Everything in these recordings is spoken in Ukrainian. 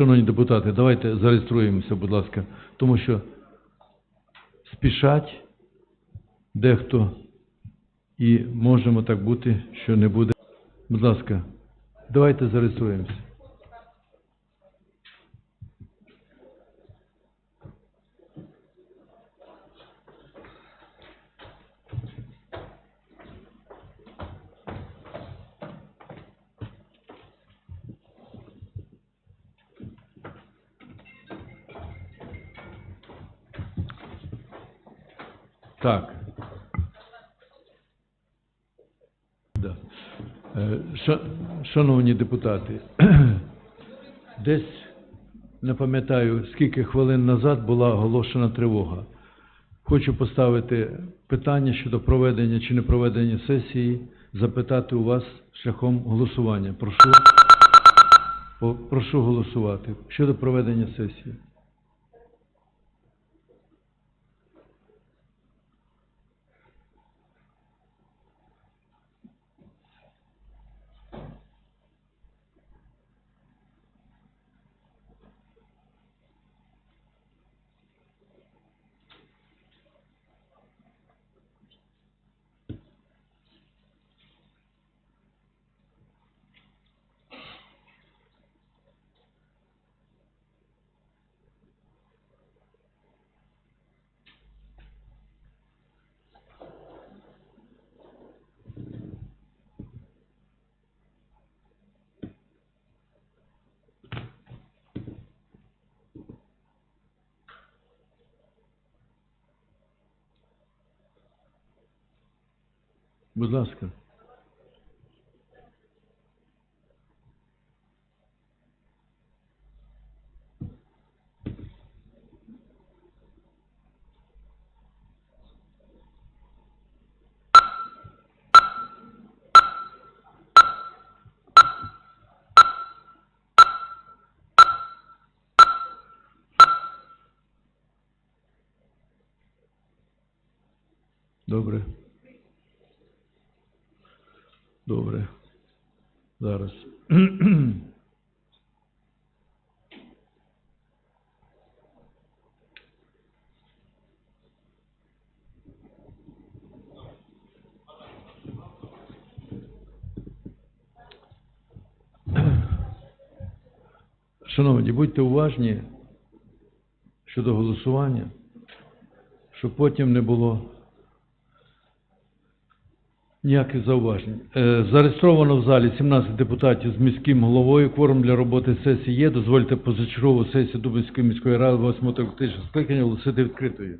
Шановні депутати, давайте зареєструємося, будь ласка, тому що спішать дехто і можемо так бути, що не буде. Будь ласка, давайте зареєструємося. Так. Да. Е, Шановні депутати, десь не пам'ятаю, скільки хвилин назад була оголошена тривога. Хочу поставити питання щодо проведення чи не проведення сесії, запитати у вас шляхом голосування. Прошу, прошу голосувати щодо проведення сесії. Будь ласка. Добре. Добре. Зараз. Шановні, будьте уважні щодо голосування, щоб потім не було Ніяких зауважень. Е, Зареєстровано в залі 17 депутатів з міським головою. Кворум для роботи сесії є. Дозвольте позачергову сесію Дубинської міської ради 8 тактичного скликання оголосити відкритою.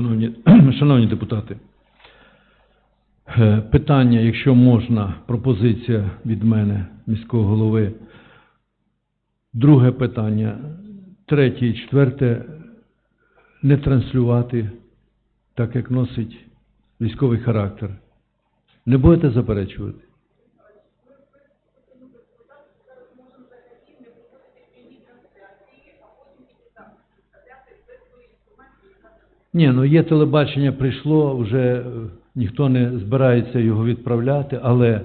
Шановні, шановні депутати, е, питання, якщо можна, пропозиція від мене, міського голови. Друге питання, третє і четверте, не транслювати, так як носить військовий характер. Не будете заперечувати? Ні, ну є телебачення, прийшло, вже е, ніхто не збирається його відправляти, але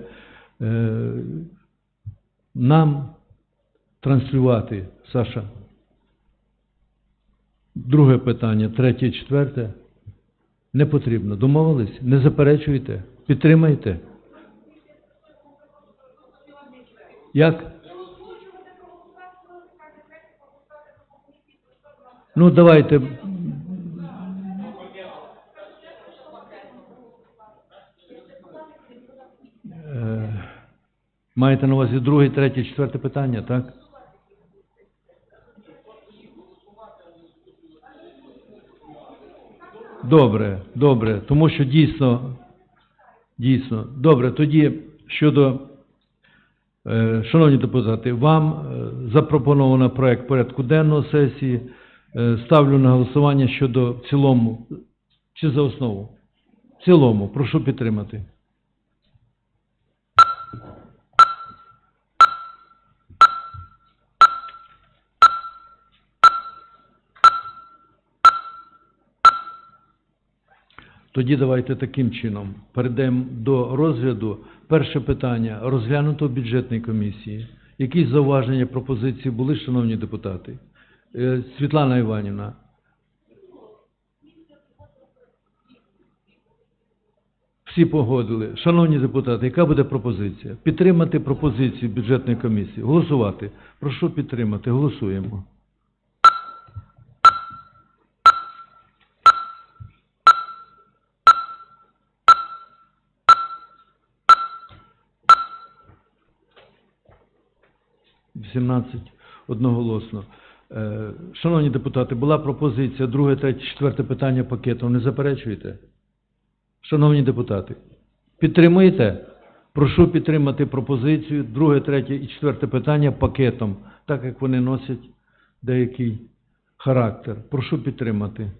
е, нам транслювати, Саша. Друге питання, третє, четверте. Не потрібно. Домовились? Не заперечуєте? Підтримаєте? Як? Ну, давайте. Е, Маєте на увазі друге, третє, четверте питання, так? Добре, добре, тому що дійсно, дійсно, добре, тоді щодо, е, шановні депутати, вам е, запропоновано проект порядку денного сесії, Е, ставлю на голосування щодо в цілому, чи за основу? В цілому, прошу підтримати. Тоді давайте таким чином перейдемо до розгляду. Перше питання розглянуто в бюджетній комісії. Якісь зауваження, пропозиції були, шановні депутати? Е, Світлана Іванівна. Всі погодили. Шановні депутати, яка буде пропозиція? Підтримати пропозицію бюджетної комісії. Голосувати. Прошу підтримати. Голосуємо. Вісімнадцять одноголосно. Е, Шановні депутати, була пропозиція друге, третє, четверте питання пакетом. Не заперечуєте? Шановні депутати, підтримуєте? Прошу підтримати пропозицію друге, третє і четверте питання пакетом, так як вони носять деякий характер. Прошу підтримати.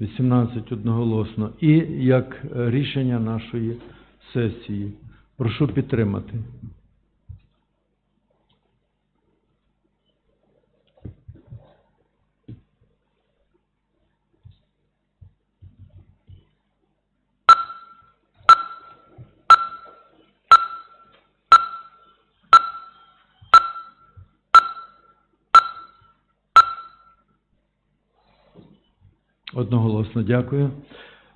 Вісімнадцять одноголосно. І як рішення нашої сесії. Прошу підтримати. Одноголосно дякую.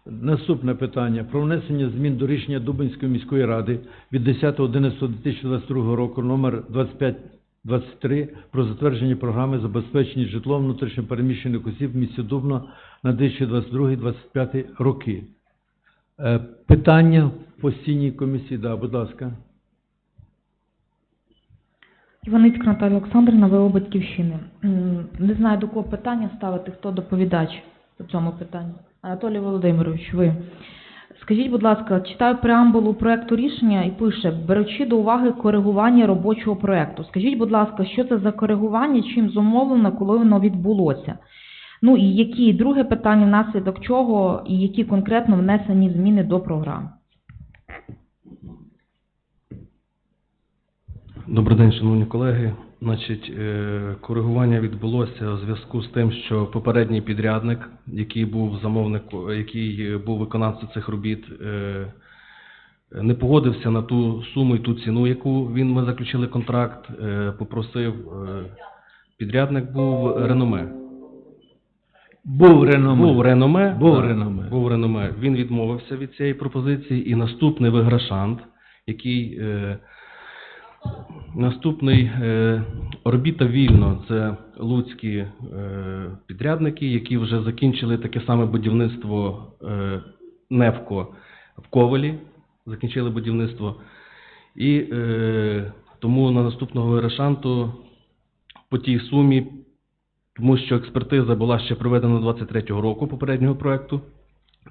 Наступне питання. Про внесення змін до рішення Дубинської міської ради від 10.11.2022 року номер 2523 про затвердження програми забезпечення житлом внутрішньопереміщених осіб в місті Дубно на 2022-2025 роки. Е, Питання постійній комісії, да, будь ласка. Іваницька Наталія Олександрівна, ВО Батьківщини. Не знаю, до кого питання ставити, хто доповідач по цьому питанню. Анатолій Володимирович, ви. Скажіть, будь ласка, читаю преамбулу проекту рішення і пише, беручи до уваги коригування робочого проекту. Скажіть, будь ласка, що це за коригування, чим зумовлено, коли воно відбулося? Ну і які, друге питання, внаслідок чого і які конкретно внесені зміни до програми? Добрий день, шановні колеги. Значить, е, коригування відбулося у зв'язку з тим, що попередній підрядник, який був замовник, який був виконавцем цих робіт, е, не погодився на ту суму і ту ціну, яку він ми заключили контракт. е, Попросив підрядник був реноме. Був реноме. Був реноме. Був так, реноме. Був реноме. Він відмовився від цієї пропозиції, і наступний виграшант, який Наступний е, орбіта вільно. Це луцькі е, підрядники, які вже закінчили таке саме будівництво е, Невко в Ковелі. Закінчили будівництво. І тому на наступного Верешанту по тій сумі, тому що експертиза була ще проведена 23-го року попереднього проекту.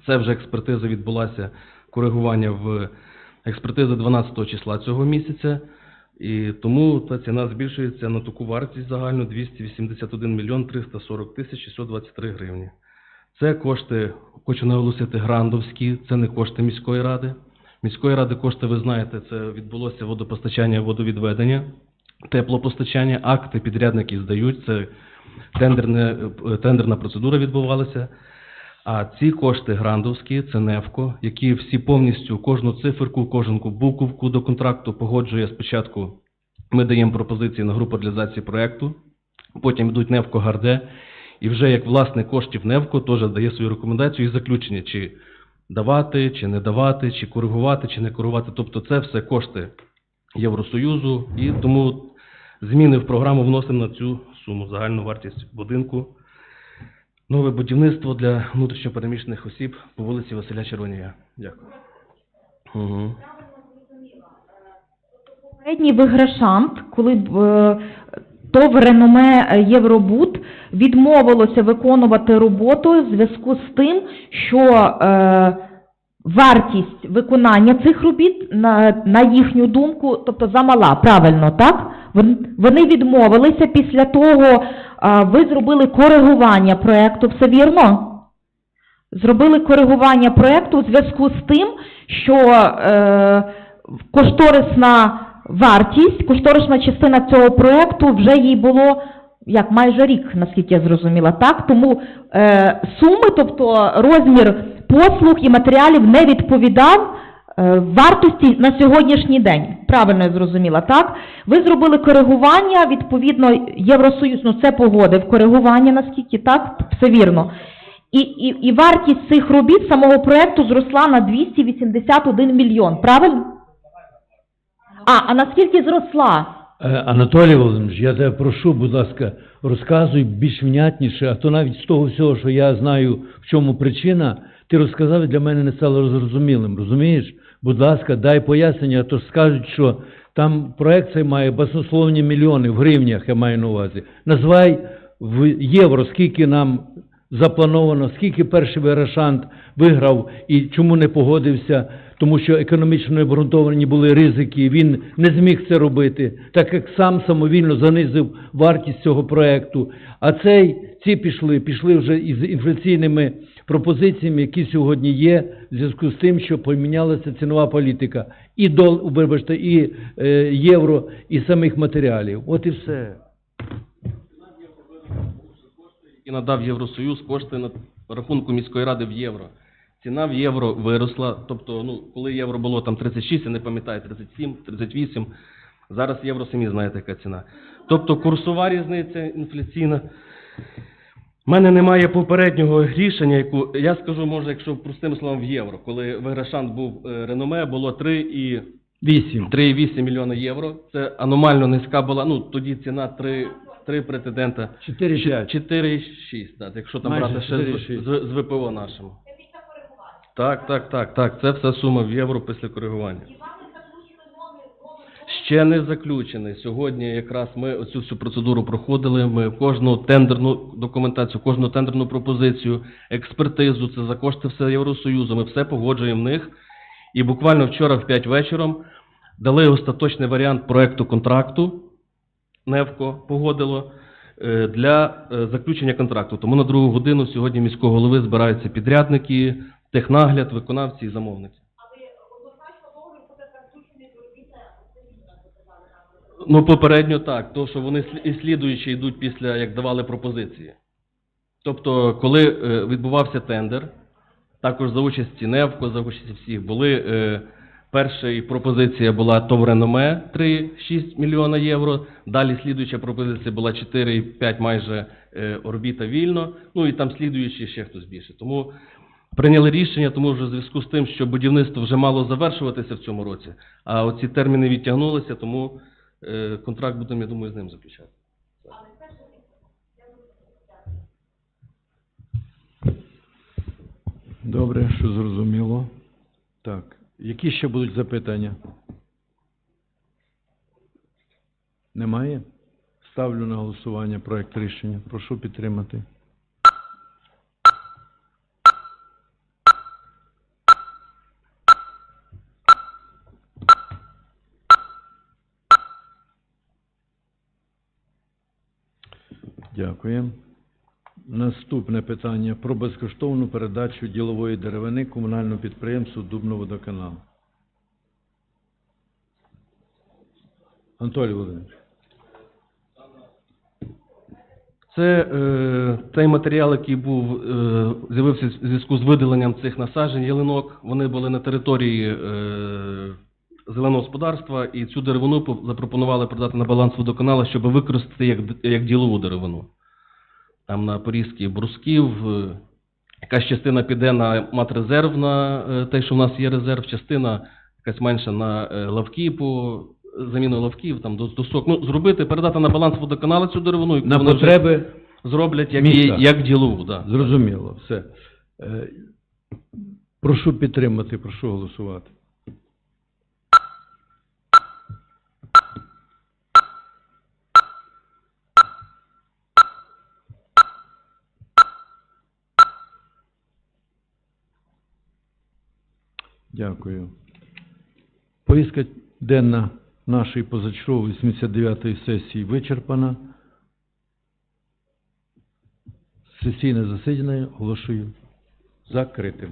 Це вже експертиза відбулася, коригування в експертиза 12 числа цього місяця. І тому та ціна збільшується на таку вартість загальну 281 мільйон 340 тисяч 123 гривні. Це кошти, хочу наголосити, грандовські, це не кошти міської ради. Міської ради кошти, ви знаєте, це відбулося водопостачання, водовідведення, теплопостачання, акти підрядники здають, це тендерне, е, тендерна процедура відбувалася. А ці кошти грандовські, це НЕФКО, які всі повністю кожну циферку, кожну буковку до контракту погоджує спочатку. Ми даємо пропозиції на групу реалізації проекту, потім йдуть НЕФКО Гарде, і вже як власник коштів НЕФКО теж дає свою рекомендацію і заключення, чи давати, чи не давати, чи коригувати, чи не коригувати. Тобто це все кошти Євросоюзу, і тому зміни в програму вносимо на цю суму, загальну вартість будинку. Нове будівництво для внутрішньопереміщених осіб по вулиці Василя Червонія. Дякую. Угу. Попередній виграшант, коли е, ТОВ реноме е, Євробуд відмовилося виконувати роботу в зв'язку з тим, що е, вартість виконання цих робіт, на, на їхню думку, тобто замала, правильно, так? Вон- Вони відмовилися після того, ви зробили коригування проекту, все вірно? Зробили коригування проекту у зв'язку з тим, що е, кошторисна вартість, кошторисна частина цього проекту вже їй було як майже рік, наскільки я зрозуміла, так? Тому е, суми, тобто розмір послуг і матеріалів не відповідав вартості на сьогоднішній день. Правильно я зрозуміла, так? Ви зробили коригування, відповідно, Євросоюз, ну це погодив коригування, наскільки, так? Все вірно. І, і, і вартість цих робіт самого проекту зросла на 281 мільйон, правильно? А, а наскільки зросла? Е, Анатолій Володимирович, я тебе прошу, будь ласка, розказуй більш внятніше, а то навіть з того всього, що я знаю, в чому причина, ти розказав і для мене не стало зрозумілим, розумієш? Будь ласка, дай пояснення, то скажуть, що там проект цей має баснословні мільйони в гривнях, я маю на увазі. Назвай в євро, скільки нам заплановано, скільки перший виграшант виграв і чому не погодився, тому що економічно необґрунтовані були ризики, він не зміг це робити, так як сам самовільно занизив вартість цього проекту. А цей, ці пішли, пішли вже із інфляційними пропозиціями, які сьогодні є, в зв'язку з тим, що помінялася цінова політика і дол, вибачте, і е, євро, і самих матеріалів. От і все. І надав Євросоюз кошти на рахунку міської ради в євро. Ціна в євро виросла. Тобто, ну, коли євро було там 36, я не пам'ятаю, 37, 38, зараз євро самі знаєте, яка ціна. Тобто курсова різниця інфляційна. У мене немає попереднього рішення, яку я скажу, може, якщо простим словом в євро, коли виграшант був е, реноме, було 3 і Вісім. 3,8 мільйона євро. Це аномально низька була. Ну тоді ціна 3, 3 претендента. 4-5. 4,6, так, якщо там Майже брати ще з, 4,6. з, з ВПО нашому. Так, так, так, так. Це все сума в євро після коригування. Ще не заключений. Сьогодні якраз ми оцю всю процедуру проходили. Ми кожну тендерну документацію, кожну тендерну пропозицію, експертизу, це за кошти все Євросоюзу. Ми все погоджуємо в них. І буквально вчора в 5 вечором дали остаточний варіант проекту контракту. Невко погодило е, для е, заключення контракту. Тому на другу годину сьогодні міського голови збираються підрядники, технагляд, виконавці і замовники. Ну, попередньо так, то що вони і слідуючі йдуть після, як давали пропозиції. Тобто, коли е, відбувався тендер, також за участі НЕВКО, за участі всіх, були, е, перша пропозиція була ТОВ Реноме 3,6 мільйона євро, далі слідуюча пропозиція була 4,5 майже е, орбіта вільно, ну і там слідуючі ще хтось більше. Тому прийняли рішення, тому що в зв'язку з тим, що будівництво вже мало завершуватися в цьому році, а оці терміни відтягнулися, тому контракт будемо, я думаю, з ним заключати. Добре, що зрозуміло. Так, які ще будуть запитання? Немає? Ставлю на голосування проект рішення. Прошу підтримати. Дякую. Наступне питання про безкоштовну передачу ділової деревини комунальному підприємству Дубноводоканал. Анатолій Володимирович. Це е, той матеріал, який був е, з'явився в зв'язку з видаленням цих насаджень ялинок. Вони були на території е, зеленого господарства, і цю деревину запропонували продати на баланс водоканалу, щоб використати як, як ділову деревину. Там на порізки брусків, е, якась частина піде на матрезерв, на е, те, що в нас є резерв, частина якась менша на е, лавки по заміну лавків, там до досок. Ну, зробити, передати на баланс водоканалу цю деревину, і На потреби зроблять як, Міста. як ділову. Да. зрозуміло. Все. Прошу підтримати, прошу голосувати. Дякую. Поїздка денна нашої позачергової 89-ї сесії вичерпана. Сесійне засідання оголошую закритим.